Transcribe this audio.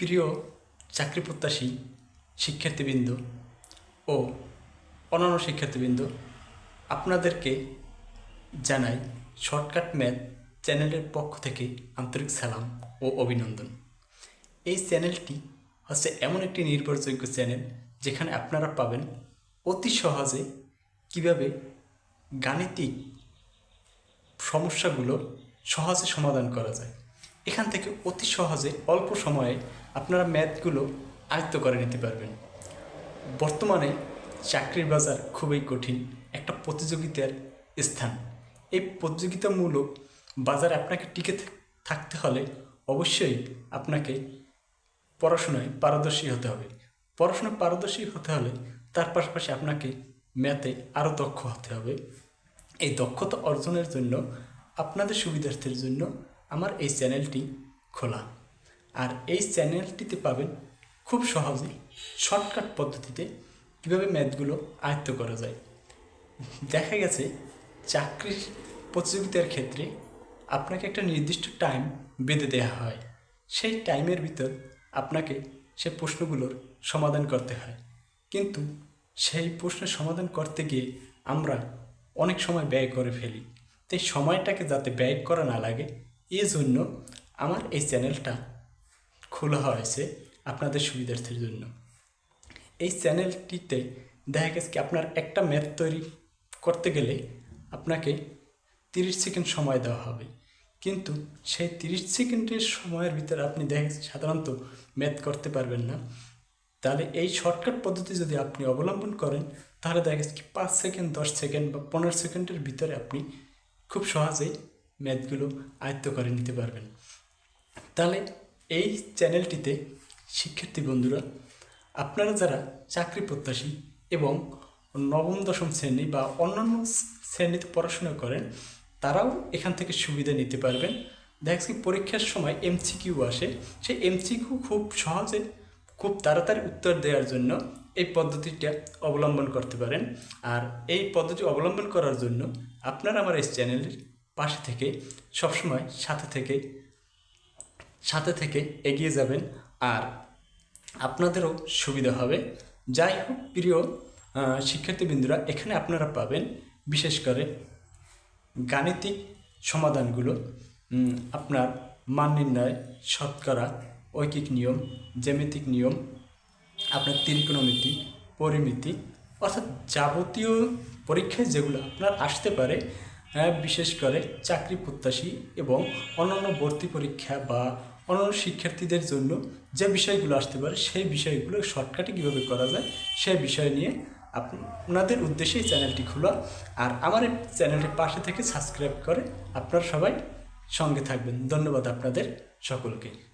প্রিয় চাকরি প্রত্যাশী শিক্ষার্থীবৃন্দ ও অন্যান্য শিক্ষার্থীবৃন্দ, আপনাদেরকে জানাই শর্টকাট ম্যাথ চ্যানেলের পক্ষ থেকে আন্তরিক সালাম ও অভিনন্দন। এই চ্যানেলটি হচ্ছে এমন একটি নির্ভরযোগ্য চ্যানেল যেখানে আপনারা পাবেন অতি সহজে কীভাবে গাণিতিক সমস্যাগুলো সহজে সমাধান করা যায়। এখান থেকে অতি সহজে অল্প সময়ে আপনারা ম্যাথগুলো আয়ত্ত করে নিতে পারবেন। বর্তমানে চাকরির বাজার খুবই কঠিন, একটা প্রতিযোগিতার স্থান। এই প্রতিযোগিতামূলক বাজারে আপনাকে টিকে থাকতে হলে অবশ্যই আপনাকে পড়াশোনায় পারদর্শী হতে হবে। পড়াশোনায় পারদর্শী হতে হলে তার পাশাপাশি আপনাকে ম্যাথে আরও দক্ষ হতে হবে। এই দক্ষতা অর্জনের জন্য, আপনাদের সুবিধার্থের জন্য আমার এই চ্যানেলটি খোলা। আর এই চ্যানেলটিতে পাবেন খুব সহজেই শর্টকাট পদ্ধতিতে কীভাবে ম্যাথগুলো আয়ত্ত করা যায়। দেখা গেছে চাকরির প্রতিযোগিতার ক্ষেত্রে আপনাকে একটা নির্দিষ্ট টাইম বেঁধে দেওয়া হয়। সেই টাইমের ভিতর আপনাকে সে প্রশ্নগুলোর সমাধান করতে হয়। কিন্তু সেই প্রশ্নের সমাধান করতে গিয়ে আমরা অনেক সময় ব্যয় করে ফেলি। তাই সময়টাকে যাতে ব্যয় করা না লাগে, এজন্য আমার এই চ্যানেলটা খোলা হয়েছে আপনাদের সুবিধার্থের জন্য। এই চ্যানেলটিতে দেখা গেছে কি আপনার একটা ম্যাথ তৈরি করতে গেলে আপনাকে তিরিশ সেকেন্ড সময় দেওয়া হবে। কিন্তু সেই তিরিশ সেকেন্ডের সময়ের ভিতরে আপনি দেখা গেছে সাধারণত ম্যাথ করতে পারবেন না। তাহলে এই শর্টকাট পদ্ধতি যদি আপনি অবলম্বন করেন, তাহলে দেখা গেছে কি পাঁচ সেকেন্ড, দশ সেকেন্ড বা পনেরো সেকেন্ডের ভিতরে আপনি খুব সহজেই ম্যাথগুলো আয়ত্ত করে নিতে পারবেন। তাহলে এই চ্যানেলটিতে শিক্ষার্থী বন্ধুরা, আপনারা যারা চাকরি প্রত্যাশী এবং নবম, দশম শ্রেণি বা অন্যান্য শ্রেণীতে পড়াশোনা করেন, তারাও এখান থেকে সুবিধা নিতে পারবেন। দেখা যাচ্ছে পরীক্ষার সময় এমসিকিউ আসে। সেই এমসিকিউ খুব সহজে, খুব তাড়াতাড়ি উত্তর দেওয়ার জন্য এই পদ্ধতিটা অবলম্বন করতে পারেন। আর এই পদ্ধতি অবলম্বন করার জন্য আপনারা আমার এই চ্যানেলের পাশে থেকে সবসময় সাথে থেকে সাথে থেকে এগিয়ে যাবেন আর আপনাদেরও সুবিধা হবে। যাই হোক, প্রিয় শিক্ষার্থীবৃন্দুরা, এখানে আপনারা পাবেন বিশেষ করে গাণিতিক সমাধানগুলো। আপনার মান নির্ণয়, শতকরা, ঐকিক নিয়ম, জ্যামিতিক নিয়ম, আপনার ত্রিকোণমিতি, পরিমিতি, অর্থাৎ যাবতীয় পরীক্ষায় যেগুলো আপনার আসতে পারে বিশেষ করে চাকরি প্রত্যাশী এবং অন্যান্য ভর্তি পরীক্ষা বা অন্যান্য শিক্ষার্থীদের জন্য যে বিষয়গুলো আসতে পারে, সেই বিষয়গুলো শর্টকাটে কীভাবে করা যায় সেই বিষয় নিয়ে আপনাদের উদ্দেশ্যে এই চ্যানেলটি খোলা। আর আমার এই চ্যানেলটির পাশে থেকে সাবস্ক্রাইব করে আপনারা সবাই সঙ্গে থাকবেন। ধন্যবাদ আপনাদের সকলকে।